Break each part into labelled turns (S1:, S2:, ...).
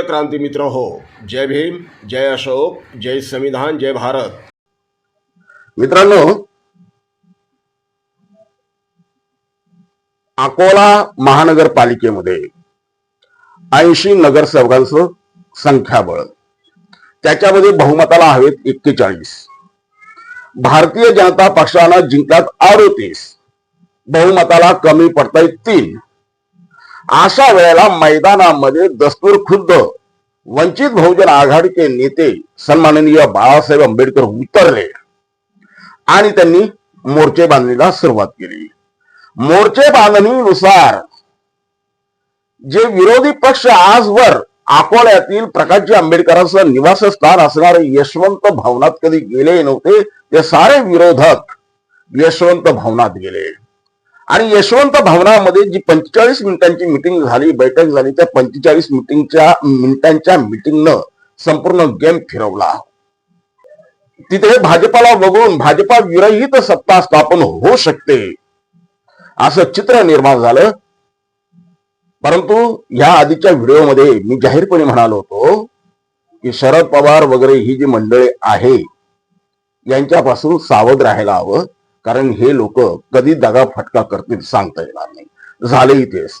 S1: प्रिय क्रांती मित्र हो जय भीम जय अशोक जय संविधान जय भारत.
S2: मित्रांनो अकोला महानगरपालिकेमध्ये ऐंशी नगरसेवकांचं संख्याबळ त्याच्यामध्ये बहुमताला हवेत एक्केचाळीस. भारतीय जनता पक्षानं जिंकल्यात अडोतीस बहुमताला कमी पडतायत तीन. अशा वेळेला मैदानामध्ये दस्तूर खुद्द वंचित बहुजन आघाडीचे नेते सन्माननीय बाळासाहेब आंबेडकर उतरले आणि त्यांनी मोर्चे बांधणीला सुरुवात केली. मोर्चे बांधणीनुसार जे विरोधी पक्ष आजवर अकोल्यातील प्रकाशजी आंबेडकरांचं निवासस्थान असणारे यशवंत भवनात कधी गेले नव्हते ते सारे विरोधक यशवंत भवनात गेले. आणि यशवंत भवनामध्ये जी पंचेचाळीस मिनिटांची मिटिंग झाली बैठक झाली त्या पंचेचाळीस मिटिंगच्या मिनिटांच्या मिटिंगनं संपूर्ण गेम फिरवला. तिथे भाजपाला वगळून भाजपा विरहित सत्ता स्थापन होऊ शकते असं चित्र निर्माण झालं. परंतु या आधीच्या व्हिडिओमध्ये मी जाहीरपणे म्हणालो होतो की शरद पवार वगैरे ही जी मंडळी आहे यांच्यापासून सावध राहायला हवं. कारण हे लोक कधी दगा फटका करतील सांगता येणार नाही. झालेही तेच.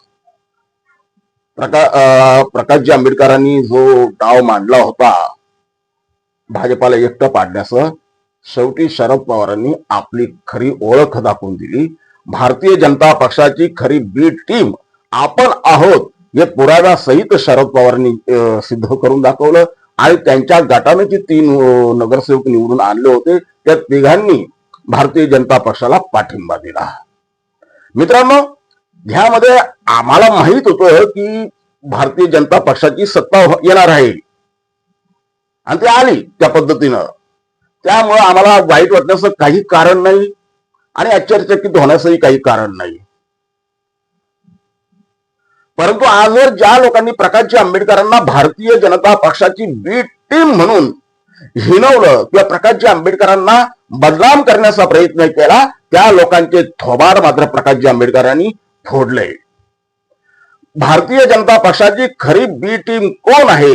S2: प्रका प्रकाशजी आंबेडकरांनी जो डाव मांडला होता भाजपाला एकटं पाडण्याचं शेवटी शरद पवारांनी आपली खरी ओळख दाखवून दिली. भारतीय जनता पक्षाची खरी बी टीम आपण आहोत हे पुराव्यासहित शरद पवारांनी सिद्ध करून दाखवलं. आणि त्यांच्या गटाने जे तीन नगरसेवक निवडून आणले होते त्या तिघांनी भारतीय जनता पक्षाला पाठिंबा दिला. मित्रांनो ह्यामध्ये आम्हाला माहीत होतं की भारतीय जनता पक्षाची सत्ता येणार आहे. आणि ती आली त्या पद्धतीनं. त्यामुळे आम्हाला वाईट वाटण्याचं काही कारण नाही आणि आश्चर्यचकित होण्याचंही काही कारण नाही. परंतु आजवर ज्या लोकांनी प्रकाशजी आंबेडकरांना भारतीय जनता पक्षाची बी टीम म्हणून हिनवलं किंवा प्रकाशजी आंबेडकरांना बदनाम करण्याचा प्रयत्न केला त्या लोकांचे थोबाड मात्र प्रकाशजी आंबेडकरांनी फोडले. भारतीय जनता पक्षाची खरी बी टीम कोण आहे?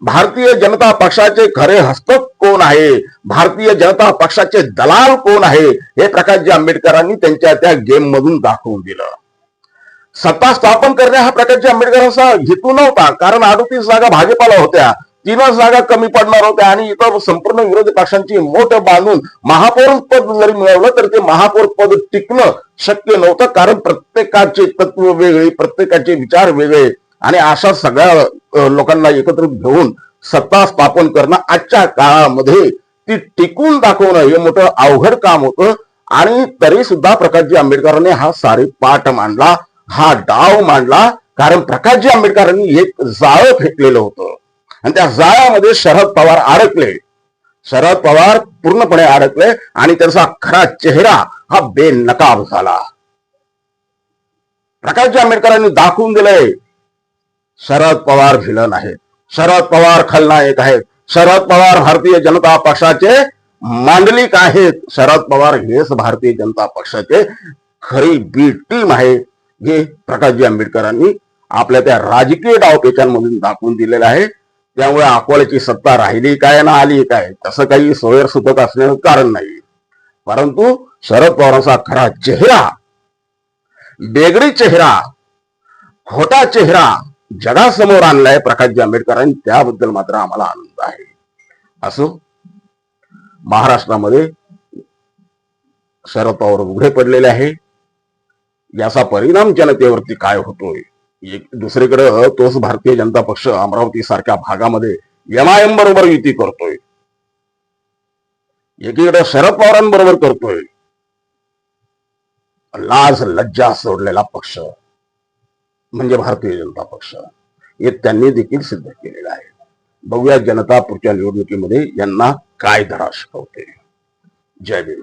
S2: भारतीय जनता पक्षाचे खरे हस्तक कोण आहे? भारतीय जनता पक्षाचे दलाल कोण आहे? हे प्रकाशजी आंबेडकरांनी त्यांच्या त्या गेम मधून दाखवून दिलं. सत्ता स्थापन करणे हा प्रकाशजी आंबेडकरांचा हेतू नव्हता कारण अडतीस जागा भाजपाला होत्या. तीनच जागा कमी पडणार होत्या आणि इतर संपूर्ण विरोधी पक्षांची मोठ बांधून महापौर पद जरी मिळवलं तर ते महापौर पद टिकणं शक्य नव्हतं. कारण प्रत्येकाचे तत्व वेगळे प्रत्येकाचे विचार वेगळे. आणि अशा सगळ्या लोकांना एकत्रित घेऊन सत्ता स्थापन करणं आजच्या काळामध्ये ती टिकून दाखवणं हे मोठं अवघड काम होतं. आणि तरी सुद्धा प्रकाशजी आंबेडकरांनी हा सारे पाठ मांडला हा डाव मांडला. कारण प्रकाशजी आंबेडकरांनी एक जाळं फेकलेलं होतं. आणि त्या जाळ्यामध्ये शरद पवार अडकले. शरद पवार पूर्णपणे अडकले आणि त्यांचा खरा चेहरा हा बेनकाब झाला. प्रकाशजी आंबेडकरांनी दाखवून दिलंय शरद पवार भिलन आहेत शरद पवार खलनायक आहेत. शरद पवार भारतीय जनता पक्षाचे मांडलिक आहेत. शरद पवार हेच भारतीय जनता पक्षाचे खरी बी टीम आहे. हे प्रकाशजी आंबेडकरांनी आपल्या त्या राजकीय डावपेचांमधून दाखवून दिलेलं आहे. त्यामुळे अकोल्याची सत्ता राहिली काय ना आली काय तसं काही सोयर सुतक असण्याचं कारण नाही. परंतु शरद पवारांचा खरा चेहरा बेगडी चेहरा खोटा चेहरा जगासमोर आणलाय प्रकाशजी आंबेडकरांनी त्याबद्दल मात्र आम्हाला आनंद आहे. असो महाराष्ट्रामध्ये शरद पवार उघडे पडलेले आहे. याचा परिणाम जनतेवरती काय होतोय? दुसरीकडे तोच भारतीय जनता पक्ष अमरावती सारख्या भागामध्ये एमआयएम बरोबर युती करतोय. एकीकडे शरद पवारांबरोबर करतोय. लाज लज्जा सोडलेला पक्ष म्हणजे भारतीय जनता पक्ष हे त्यांनी देखील सिद्ध केलेलं आहे. बघूया जनता पुढच्या निवडणुकीमध्ये यांना काय धडा शिकवते. जय भीम.